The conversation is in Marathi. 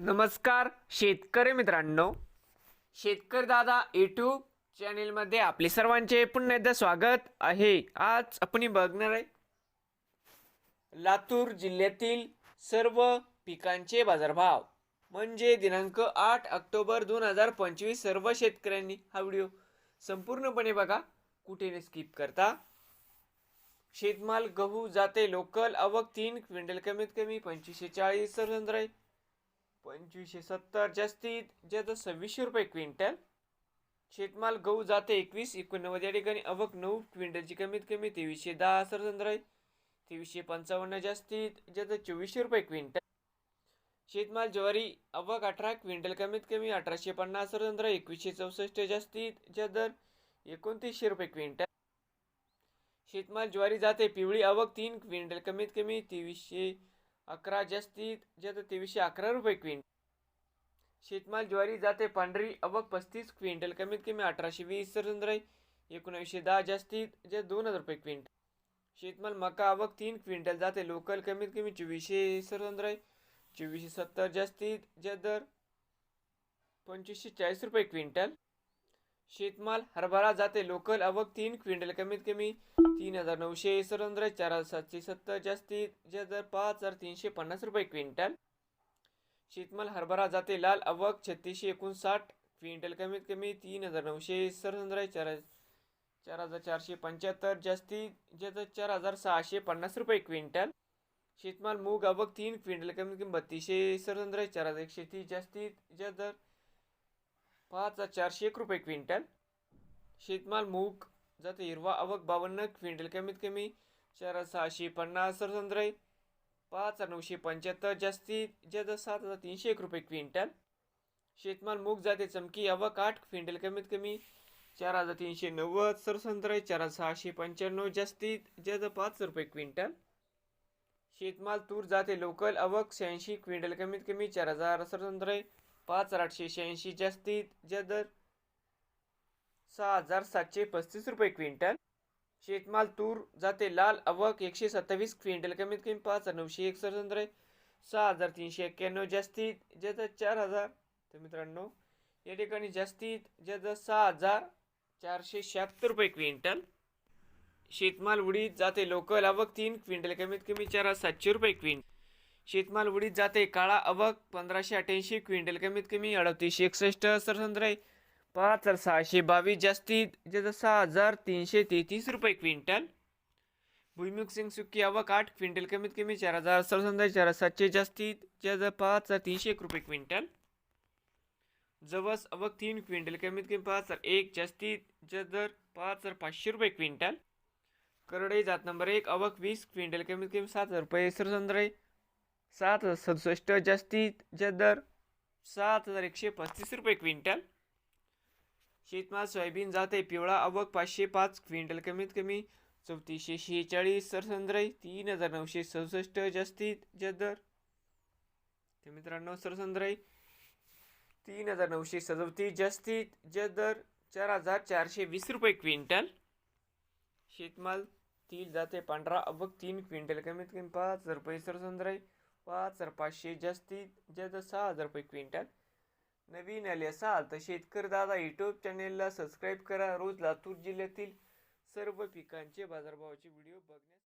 नमस्कार शेतकरी मित्रांनो. शेतकरी दादा यूट्यूब चॅनेलमध्ये आपले सर्वांचे पुन्हा एकदा स्वागत आहे. आज आपण बघणार आहे. लातूर जिल्ह्यातील सर्व पिकांचे बाजारभाव. म्हणजे दिनांक आठ ऑक्टोबर दोन हजार पंचवीस सर्व शेतकऱ्यांनी हा व्हिडिओ संपूर्णपणे बघा. कुठे स्किप करता. शेतमाल गहू जाते लोकल आवक तीन क्विंटल कमीत कमी पंचवीसशे चाळीस सरंद्र आहे पंचवीसशे सत्तर. जास्तीत जास्त सव्वीसशे रुपये क्विंटल. शेतमाल गहू जाते एकवीस एकोणनव्वद. या ठिकाणी अवक नऊ क्विंटलची कमीत कमी तेवीसशे दहा सरंद्र आहे. तेवीसशे पंचावन्न जास्तीत जास्त चोवीसशे रुपये क्विंटल. शेतमाल ज्वारी अवक अठरा क्विंटल कमीत कमी अठराशे पन्नास सरंद्र एकवीसशे चौसष्ट जास्तीत जास्त दर एकोणतीसशे रुपये क्विंटल. शेतमाल ज्वारी जाते पिवळी अवक तीन क्विंटल कमीत कमी तेवीसशे अकरा जास्तीत जास्त तेवीसशे अकरा रुपये क्विंटल शेतमाल ज्वारी जाते पांढरी अबक पस्तीस क्विंटल कमीत कमी अठराशे वीस. सरंद्र एकोणावीसशे दहा जास्तीत जे दोन हजार रुपये क्विंटल शेतमाल मका अबक तीन क्विंटल जाते लोकल कमीत कमी चोवीसशे. सरंद्र चोवीसशे सत्तर जास्तीत जे दर पंचवीसशे चाळीस रुपये क्विंटल शेतमाल हरभरा जाते. लोकल आवक तीन क्विंटल कमीत कमी तीन हजार नऊशे सरंद्र चार हजार सातशे सत्तर जास्तीत जे दर पाच हजार तीनशे पन्नास रुपये क्विंटल. शेतमाल हरभरा जाते. लाल आवक छत्तीसशे एकोणसाठ क्विंटल कमीत कमी तीन हजार नऊशे सरंद्र चार चार हजार चारशे पंच्याहत्तर जास्तीत जास्त चार हजार सहाशे पन्नास रुपये क्विंटल. शेतमाल मूग आवक तीन क्विंटल कमीत कमी बत्तीसशे सरंद्र चार हजार एकशे तीस जास्तीत जास्त दर पाच हजार चारशे एक रुपये क्विंटल. शेतमाल मूग जाते हिरवा आवक बावन्न क्विंटल कमीत कमी चार सहाशे पन्नास सरसंद्र पाच हजार नऊशे पंच्याहत्तर जास्तीत जास्त सात हजार तीनशे एक रुपये क्विंटल. शेतमाल मूग जाते चमकी आवक आठ क्विंटल कमीत कमी चार हजार तीनशे नव्वद सरसंद्र चार हजार सहाशे पंच्याण्णव जास्तीत जास्त पाच रुपये क्विंटल. शेतमाल तूर जाते लोकल आवक शहाऐंशी क्विंटल कमीत कमी चार हजार सरसंद्र पाच हजार आठशे शहाऐंशी जास्तीत जदर दर सहा हजार सातशे पस्तीस रुपये क्विंटल. शेतमाल तूर जाते लाल आवक एकशे सत्तावीस क्विंटल कमीत कमी पाच हजार नऊशे एकसष्ट सहा हजार तीनशे एक्क्याण्णव जास्तीत जास्त चार हजार. तर मित्रांनो या ठिकाणी जास्तीत जदर सहा हजार चारशे शहात्तर रुपये क्विंटल. शेतमाल उडीद जाते लोकल आवक तीन क्विंटल कमीत कमी चार हजार सातशे रुपये क्विंटल. शेतमाल उडीत जाते. काळा अवक पंधराशे अठ्ठ्याऐंशी क्विंटल कमीत कमी अडतीसशे एकसष्ट सरसंद्रे. पाच हजार सहाशे बावीस जास्तीत जास्त सहा हजार तीनशे तेहतीस रुपये क्विंटल. भुईमुख सिंग सुकी आवक आठ क्विंटल कमीत कमी चार हजार सरसंद्रे चार सातशे जास्तीत जास्त पाच हजार तीनशे एक रुपये क्विंटल. जवस अवक तीन क्विंटल कमीत कमी पाच हजार एक जास्तीत जर दर पाच हजार पाचशे रुपये क्विंटल. करडई जात नंबर एक अवक वीस क्विंटल कमीत कमी सात हजार रुपये सरसंद्रे. सात हजार सदुसष्ट जास्तीत जास्त दर सात हजार एकशे पस्तीस रुपये क्विंटल. शेतमाल सोयाबीन जाते पिवळा आवक पाचशे पाच क्विंटल कमीत कमी चौतीसशे शेहेचाळीस सरसंद्र तीन हजार नऊशे सदुसष्ट जास्तीत जास्त दर. तर मित्रांनो सरसंद्र तीन हजार नऊशे सदोतीस जास्तीत जास्त दर चार हजार चारशे वीस रुपये क्विंटल. शेतमाल तील जाते पांढरा अवक तीन क्विंटल कमीत कमी पाच हजार रुपये सरसंद्र पाच हजार पाचशे जास्तीत जास्त सहा हजार रुपये क्विंटल. नवीन आले असाल तर शेतकरी दादा यूट्यूब चॅनेलला सबस्क्राईब करा. रोज लातूर जिल्ह्यातील सर्व पिकांचे बाजारभावाचे व्हिडिओ बघण्या